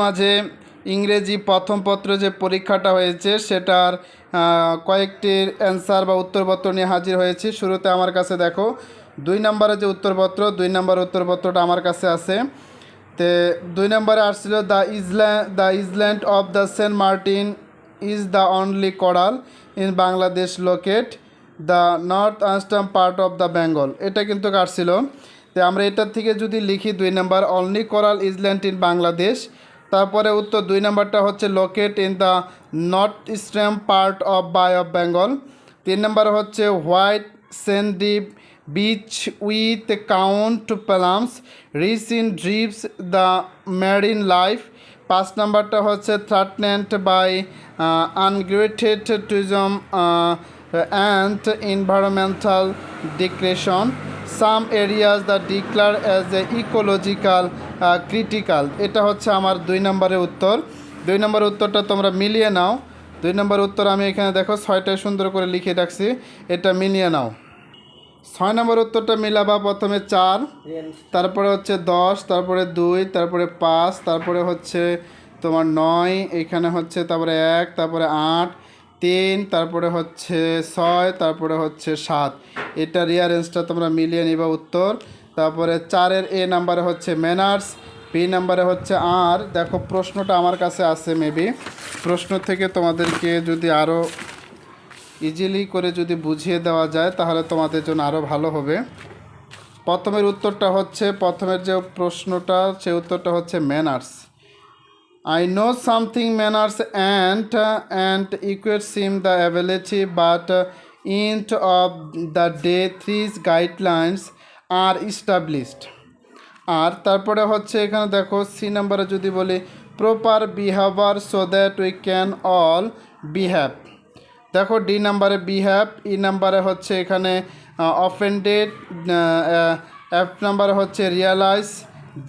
মাঝে ইংরেজি প্রথম পত্র যে পরীক্ষাটা হয়েছে, সেটার কয়েকটির অ্যান্সার বা উত্তরপত্র নিয়ে হাজির হয়েছি। শুরুতে আমার কাছে দেখো, দুই নম্বরে যে উত্তরপত্র, দুই নম্বর উত্তরপত্রটা আমার কাছে আছে। তে দুই নম্বরে আসছিল the island the island of the Saint Martin is the only coral in Bangladesh located the north eastern part of the Bengal এটা কিন্তু কাটছিল। তো আমরা এটার থেকে যদি লিখি, দুই number only coral island in Bangladesh তারপরে উত্তর দুই নাম্বারটা হচ্ছে located in the north eastern part of bay of Bengal তিন নাম্বার হচ্ছে white sandy beach with count plums rich in drips the marine life পাঁচ নাম্বারটা হচ্ছে threatened by unregulated tourism and environmental degradation some areas the declare as a ecological critical. এটা হচ্ছে আমার দুই নম্বরের উত্তর। দুই নম্বর উত্তরটা তোমরা মিলিয়ে নাও। দুই নম্বর উত্তর আমি এখানে দেখো, ছয়টায় সুন্দর করে লিখে রাখছি। এটা মিলিয়ে নাও। ছয় নম্বর উত্তরটা মিলাবা প্রথমে চার, তারপরে হচ্ছে দশ, তারপরে দুই, তারপরে পাঁচ, তারপরে হচ্ছে তোমার নয়, এখানে হচ্ছে তারপরে এক, তারপরে আট তিন, তারপরে হচ্ছে ছয়, তারপরে হচ্ছে সাত। এটা রিয়ারেঞ্জটা তোমরা মিলিয়ে নিবা উত্তর। তারপরে চারের এ নাম্বারে হচ্ছে ম্যানার্স বি নাম্বারে হচ্ছে আর দেখো, প্রশ্নটা আমার কাছে আছে মেবি প্রশ্ন থেকে তোমাদেরকে যদি আরও ইজিলি করে যদি বুঝিয়ে দেওয়া যায়, তাহলে তোমাদের জন্য আরও ভালো হবে। প্রথমের উত্তরটা হচ্ছে, প্রথমের যে প্রশ্নটা, সে উত্তরটা হচ্ছে manners I know something manners and uh, and equate seem the ability but uh, int of the day three guidelines are established আর তারপরে হচ্ছে এখানে দেখো সি নাম্বারে যদি বলি proper behaviour so that we can all behave দেখো D নাম্বারে বিহেভ ই নাম্বারে হচ্ছে এখানে অফেন্ডেড এফ নাম্বারে হচ্ছে রিয়ালাইজ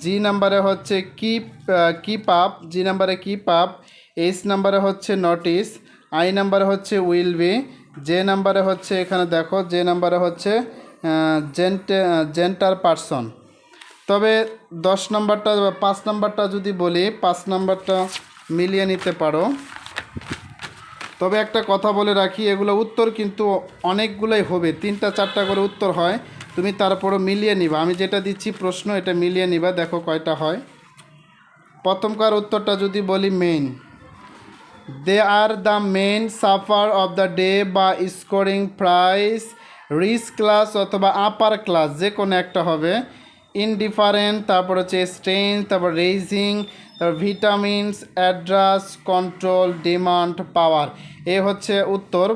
জি নাম্বারে হচ্ছে কিপ কিপ আপ, জি নাম্বারে কিপ আপ, এইচ নাম্বারে হচ্ছে নোটিস আই নাম্বারে হচ্ছে উইল বি, জে নাম্বারে হচ্ছে এখানে দেখো, জে নাম্বারে হচ্ছে জেন্টে জেন্টার পারসন। তবে দশ নাম্বারটা পাঁচ নাম্বারটা যদি বলি, পাঁচ নাম্বারটা মিলিয়ে নিতে পারো। তবে একটা কথা বলে রাখি, এগুলো উত্তর কিন্তু অনেকগুলোই হবে, তিনটা চারটা করে উত্তর হয়। তুমি তারপরও মিলিয়ে নিবা। আমি যেটা দিচ্ছি প্রশ্ন, এটা মিলিয়ে নিবা, দেখো কয়টা হয়। প্রথমকার উত্তরটা যদি বলি main they are the main sufferer of the day বা স্কোরিং প্রাইস রিস ক্লাস অথবা আপার ক্লাস যে কোনো একটা হবে। ইনডিফারেন্ট তারপর হচ্ছে স্ট্রেন তারপর রেজিং তারপর vitamins address control demand power এ হচ্ছে উত্তর।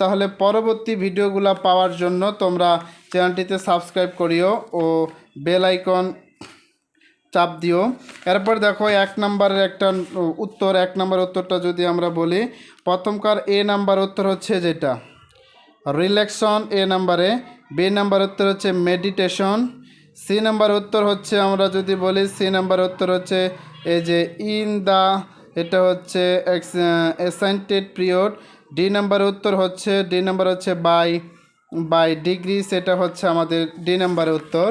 তাহলে পরবর্তী ভিডিওগুলো পাওয়ার জন্য তোমরা চ্যানেলটিতে সাবস্ক্রাইব করিও ও বেল আইকন চাপ দিও। এরপর দেখো এক নাম্বারের একটা উত্তর, এক নাম্বার উত্তরটা যদি আমরা বলি, প্রথমকার এ নাম্বার উত্তর হচ্ছে যেটা? রিল্যাক্সন এ নাম্বারে, বি নাম্বার উত্তর হচ্ছে মেডিটেশন, সি নাম্বার উত্তর হচ্ছে আমরা যদি বলি, সি নাম্বার উত্তর হচ্ছে এই যে ইন দ্য এটা হচ্ছে অ্যাসাইন্টেড পিরিয়ড ডি নাম্বার উত্তর হচ্ছে ডি নাম্বার হচ্ছে বাই বাই ডিগ্রি সেটা হচ্ছে আমাদের ডি নাম্বার উত্তর।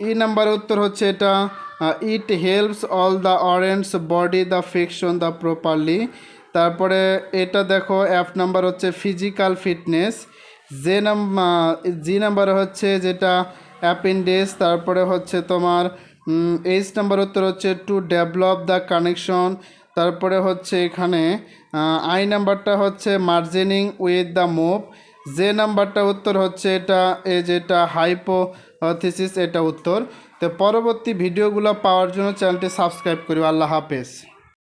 ই নাম্বার উত্তর হচ্ছে এটা it helps all the organs body the function the properly তারপরে এটা দেখো এফ নাম্বার হচ্ছে ফিজিক্যাল ফিটনেস যে নাম্বার জি নাম্বার হচ্ছে যেটা অ্যাপেন্ডিক্স তারপরে হচ্ছে তোমার এইচ নাম্বার উত্তর হচ্ছে টু ডেভেলপ দ্য কানেকশন তারপরে হচ্ছে এখানে আই নাম্বারটা হচ্ছে মার্জিনিং উইথ দ্য মুভ যে নাম্বারটা উত্তর হচ্ছে এটা এ যেটা হাইপোথিসিস এটা উত্তর। তো পরবর্তী ভিডিওগুলো পাওয়ার জন্য চ্যানেলটি সাবস্ক্রাইব করি আল্লাহ হাফেজ।